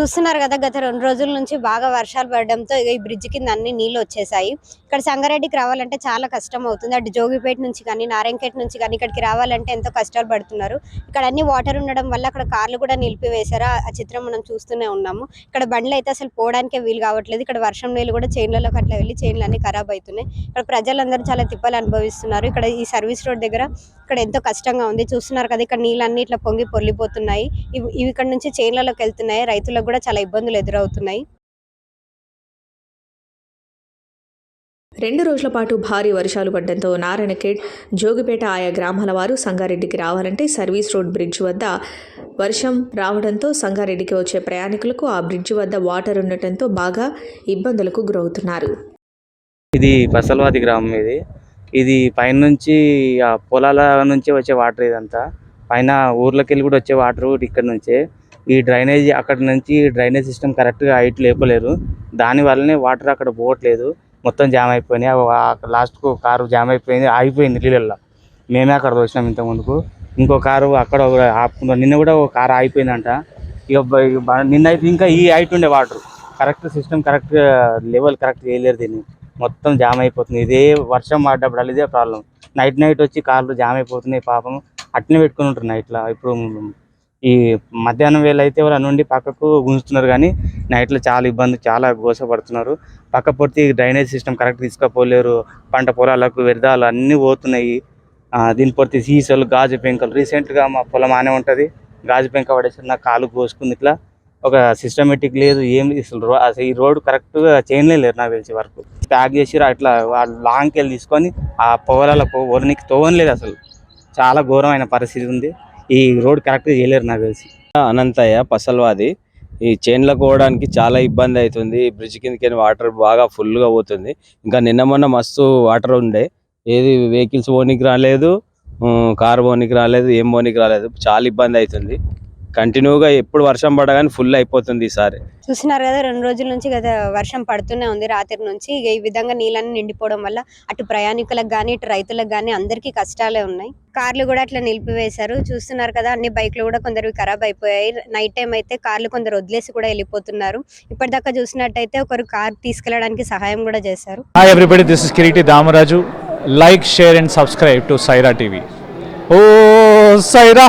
చూస్తున్నారు కదా గత రెండు రోజుల నుంచి బాగా వర్షాలు పడడంతో ఇక ఈ బ్రిడ్జ్ కింద అన్ని నీళ్ళు వచ్చేసాయి. ఇక్కడ సంగారెడ్డికి రావాలంటే చాలా కష్టం అవుతుంది. అటు జోగిపేట నుంచి కానీ నారాయణపేట నుంచి కానీ ఇక్కడికి రావాలంటే ఎంతో కష్టాలు పడుతున్నారు. ఇక్కడ అన్ని వాటర్ ఉండడం వల్ల అక్కడ కార్లు కూడా నిలిపివేశారు. ఆ- ఆ చిత్రం మనం చూస్తూనే ఉన్నాము. ఇక్కడ బండ్లు అయితే అసలు పోవడానికే వీలు కావట్లేదు. ఇక్కడ వర్షం నీళ్ళు కూడా చైన్లలోకి అట్లా వెళ్ళి చైన్లు అన్ని ఖరాబ్ అవుతున్నాయి. ఇక్కడ ప్రజలందరూ చాలా తిప్పలు అనుభవిస్తున్నారు. ఇక్కడ ఈ సర్వీస్ రోడ్ దగ్గర ఇక్కడ ఎంతో కష్టంగా ఉంది. చూస్తున్నారు కదా ఇక్కడ నీళ్ళన్నీ ఇట్లా పొంగి పొల్లిపోతున్నాయి ఇవి ఇవి ఇక్కడ నుంచి చైన్లలోకి వెళ్తున్నాయి రైతులకు కూడా చాలా ఇబ్బందులు ఎదురవుతున్నాయి. రెండు రోజుల పాటు భారీ వర్షాలు పడడంతో నారాయణఖేడ్ జోగిపేట ఆయా గ్రామాల వారు సంగారెడ్డికి రావాలంటే సర్వీస్ రోడ్ బ్రిడ్జ్ వద్ద వర్షం రావడంతో సంగారెడ్డికి వచ్చే ప్రయాణికులకు ఆ బ్రిడ్జ్ వద్ద వాటర్ ఉండటంతో బాగా ఇబ్బందులకు గురవుతున్నారు. ఇది పసల్వాది గ్రామం ఇది. ఇది పైనుంచి ఆ పొలాల నుంచి వచ్చే వాటర్ ఇదంతా. పైన ఊర్లోకి వెళ్ళి కూడా వచ్చే వాటర్ ఇక్కడ నుంచే. ఈ డ్రైనేజ్ అక్కడ నుంచి డ్రైనేజ్ సిస్టమ్ కరెక్ట్గా హైట్ లేపలేరు. దానివల్లనే వాటర్ అక్కడ పోవట్లేదు. మొత్తం జామ్ అయిపోయినాయి. అవి లాస్ట్కు కారు జామ్ అయిపోయింది. ఆగిపోయింది నీళ్ళల్లో. మేమే అక్కడ వచ్చినాం ఇంత ముందుకు ఇంకో కారు అక్కడ ఒక ఆపుకున్నాం నిన్న కూడా ఒక కారు ఆగిపోయిందంట. ఇక నిన్న అయితే ఇంకా ఈ హైట్ ఉండే water. Correct system correct level correct చేయలేరు దీన్ని. మొత్తం జామ్ అయిపోతుంది. ఇదే వర్షం పడ్డప్పుడు ఇదే ప్రాబ్లం. నైట్ నైట్ వచ్చి కార్లు జామ్ అయిపోతున్నాయి పాపం. అట్నే పెట్టుకుని ఉంటారు నైట్లో ఇప్పుడు ఈ మధ్యాహ్నం వేళ అయితే వాళ్ళ నుండి పక్కకు గుంజుతున్నారు కానీ నైట్లో చాలా ఇబ్బంది చాలా గోసపడుతున్నారు. పక్క పొడితే డ్రైనేజ్ సిస్టమ్ కరెక్ట్ తీసుకపోలేరు. పంట పొలాలకు వ్యర్థాలు అన్నీ పోతున్నాయి. దీని పొడితే సీసాలు గాజు పెంకలు. రీసెంట్గా మా పొలం ఆనే ఉంటుంది. గాజు పెంక పడేసి నా కాలు కోసుకుంది ఇట్లా. ఒక సిస్టమేటిక్ లేదు ఏం లేదు. అసలు రో- అసలు ఈ రోడ్డు కరెక్ట్గా చేయలే లేరు నాకు తెలిసే వరకు. ప్యాక్ చేసి అట్లా వాళ్ళు లాంగ్కి వెళ్ళి తీసుకొని ఆ పొలాలకు వరికి తోవనలేదు అసలు. చాలా ఘోరమైన పరిస్థితి ఉంది. ఈ రోడ్ కరెక్ట్గా చేయలేరు నాకు తెలిసి. అనంతయ్య పసల్వాది. ఈ చైన్లకు పోవడానికి చాలా ఇబ్బంది అవుతుంది. బ్రిడ్జ్ కిందకి వాటర్ బాగా ఫుల్గా గా పోతుంది. ఇంకా నిన్న మొన్న మస్తు వాటర్ ఉండే. ఏది వెహికల్స్ పోనీకి రాలేదు. కార్ పోనీకి రాలేదు. ఏం పోనీకి రాలేదు. చాలా ఇబ్బంది అవుతుంది. కంటిన్యూగా ఎప్పుడు వర్షం పడగానే ఫుల్ అయిపోతుంది ఈసారి. చూస్తున్నారు కదా రెండు రోజుల నుంచి గత వర్షం పడుతూనే ఉంది రాత్రి నుంచి. ఈ విధంగా నీళ్ళని నిండిపోవడం వల్ల అటు ప్రయాణికులకు కానీ ఇటు రైతులకు కానీ అందరికీ కష్టాలే ఉన్నాయి. కార్లు కూడా అట్లా నిలిపివేశారు. చూస్తున్నారు కదా అన్ని బైక్లు కూడా కొందరు ఖరాబ్ అయిపోయాయి. నైట్ టైం అయితే కార్లు కొందరు వదిలేసి కూడా వెళ్ళిపోతున్నారు. ఇప్పటిదాకా చూసినట్టయితే ఒకరు కార్ తీసుకెళ్ళడానికి సహాయం కూడా చేశారు. Everybody, this is Kiriti Damaraju. Like, share and subscribe to Saira TV. Oh, Saira!